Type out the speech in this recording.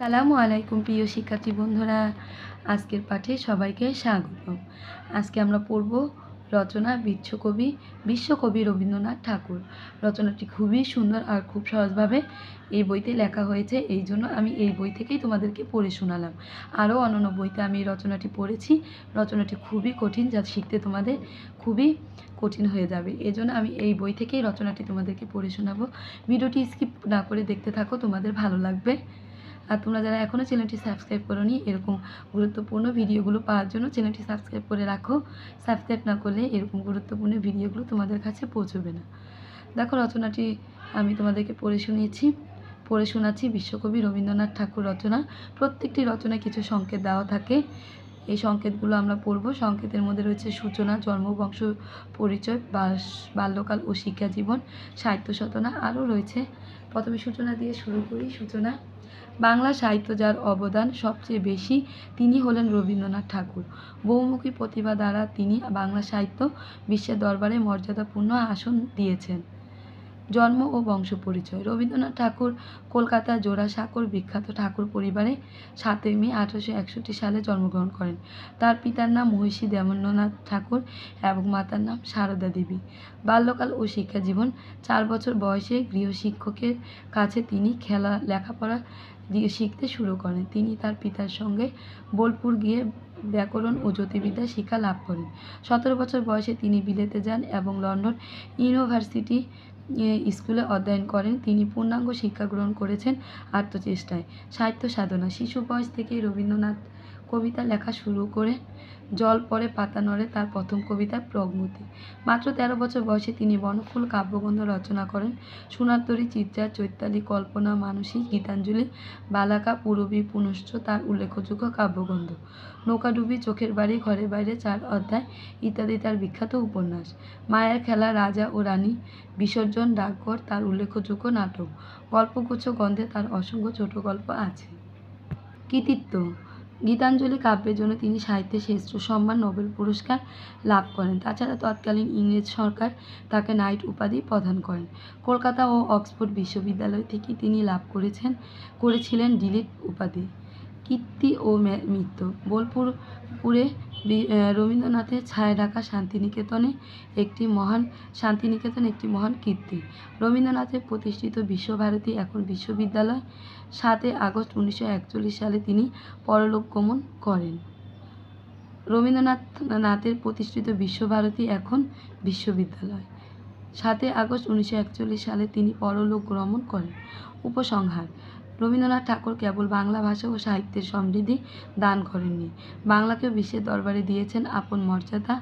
সালামু আলাইকুম প্রিয় শিক্ষার্থী বন্ধুরা, আজকের পাঠে সবাইকে স্বাগতম আজকে আমরা পড়ব রচনা বিশ্বকবি বিশ্বকবি রবীন্দ্রনাথ ঠাকুর। রচনাটি খুবই সুন্দর আর খুব সহজভাবে এই বইতে লেখা হয়েছে, এই জন্য আমি এই বই থেকেই তোমাদেরকে পড়ে শোনালাম। আরও অন্যান্য বইতে আমি এই রচনাটি পড়েছি। রচনাটি খুবই কঠিন, যা শিখতে তোমাদের খুবই কঠিন হয়ে যাবে। এজন্য আমি এই বই থেকেই রচনাটি তোমাদেরকে পড়ে শোনাবো। ভিডিওটি স্কিপ না করে দেখতে থাকো, তোমাদের ভালো লাগবে। আর তোমরা যারা এখনও চ্যানেলটি সাবস্ক্রাইব করোনি, এরকম গুরুত্বপূর্ণ ভিডিওগুলো পাওয়ার জন্য চ্যানেলটি সাবস্ক্রাইব করে রাখো। সাবস্ক্রাইব না করলে এরকম গুরুত্বপূর্ণ ভিডিওগুলো তোমাদের কাছে পৌঁছবে না। দেখো, রচনাটি আমি তোমাদেরকে পড়ে শুনিয়েছি। পড়ে শোনাচ্ছি বিশ্বকবি রবীন্দ্রনাথ ঠাকুর রচনা। প্রত্যেকটি রচনায় কিছু সংকেত দেওয়া থাকে। এই সংকেতগুলো আমরা পড়ব। সংকেতের মধ্যে রয়েছে সূচনা, জন্ম, বংশ পরিচয়, বাস- বাল্যকাল ও শিক্ষা জীবন, সাহিত্য সাধনা। আরও রয়েছে। প্রথমে সূচনা দিয়ে শুরু করি। সূচনা বাংলা সাহিত্য যার অবদান সবচেয়ে বেশি তিনি হলেন রবীন্দ্রনাথ ঠাকুর। বহুমুখী প্রতিভা দ্বারা তিনি বাংলা সাহিত্য বিশ্বের দরবারে মর্যাদাপূর্ণ আসন দিয়েছেন। জন্ম ও বংশ পরিচয়। রবীন্দ্রনাথ ঠাকুর কলকাতার জোড়াসাঁকোর বিখ্যাত ঠাকুর পরিবারে সাতই মে আঠারোশো একষট্টি সালে জন্মগ্রহণ করেন। তার পিতার নাম মহিষী দেবেন্দ্রনাথ ঠাকুর এবং মাতার নাম সারদা দেবী। বাল্যকাল ও শিক্ষা জীবন, চার বছর বয়সে গৃহশিক্ষকের কাছে তিনি খেলা, লেখাপড়া দিয়ে শিখতে শুরু করেন। তিনি তার পিতার সঙ্গে বোলপুর গিয়ে ব্যাকরণ ও জ্যোতির্বিদ্যা শিক্ষা লাভ করেন। সতেরো বছর বয়সে তিনি বিলেতে যান এবং লন্ডন ইউনিভার্সিটি স্কুলে অধ্যয়ন করেন। তিনি পূর্ণাঙ্গ শিক্ষা গ্রহণ করেছেন আত্মচেষ্টায়। সাহিত্য সাধনা। শিশু বয়স থেকেই রবীন্দ্রনাথ কবিতা লেখা শুরু করে জল পরে পাতা নড়ে তার প্রথম কবিতা প্রগমতি। মাত্র তেরো বছর বয়সে তিনি বনফুল কাব্যগ্রন্থ রচনা করেন। সোনারতরী চিত্রা চৈতালি, কল্পনা মানসী গীতাঞ্জলি, বালাকা, পূরবী, পুনশ্চ তার উল্লেখযোগ্য কাব্যগ্রন্থ। নৌকাডুবি, চোখের বাড়ি, ঘরের বাইরে চার অধ্যায় ইত্যাদি তার বিখ্যাত উপন্যাস। মায়ের খেলা, রাজা ও রানী বিসর্জন ডাকঘর তার উল্লেখযোগ্য নাটক। গল্পগুচ্ছ গন্ধে তার অসংখ্য ছোট গল্প আছে। কৃতিত্ব। গীতাঞ্জলি কাব্যের জন্য তিনি সাহিত্যে শ্রেষ্ঠ সম্মান নোবেল পুরস্কার লাভ করেন। তাছাড়া তৎকালীন ইংরেজ সরকার তাকে নাইট উপাধি প্রদান করেন। কলকাতা ও অক্সফোর্ড বিশ্ববিদ্যালয় থেকে তিনি লাভ করেছেন করেছিলেন ডিলিট উপাধি। কীর্তি ও মৃত্যু। বোলপুর পুরে বি- আহ, রবীন্দ্রনাথের ছায়া ঢাকা শান্তিনিকেতনে একটি মহান, শান্তিনিকেতন একটি মহান কীর্তি। রবীন্দ্রনাথের প্রতিষ্ঠিত বিশ্বভারতী এখন বিশ্ববিদ্যালয়। সাতই আগস্ট উনিশশো একচল্লিশ সালে তিনি পরলোক গমন করেন। রবীন্দ্রনাথ নাথের প্রতিষ্ঠিত বিশ্বভারতী এখন বিশ্ববিদ্যালয়। সাতই আগস্ট উনিশশো একচল্লিশ সালে তিনি পরলোক গমন করেন। উপসংহার রবীন্দ্রনাথ ঠাকুর কেবল বাংলা ভাষা ও সাহিত্যের সমৃদ্ধি দান করেননি। বাংলাকেও বিশ্বের দরবারে দিয়েছেন আপন মর্যাদা।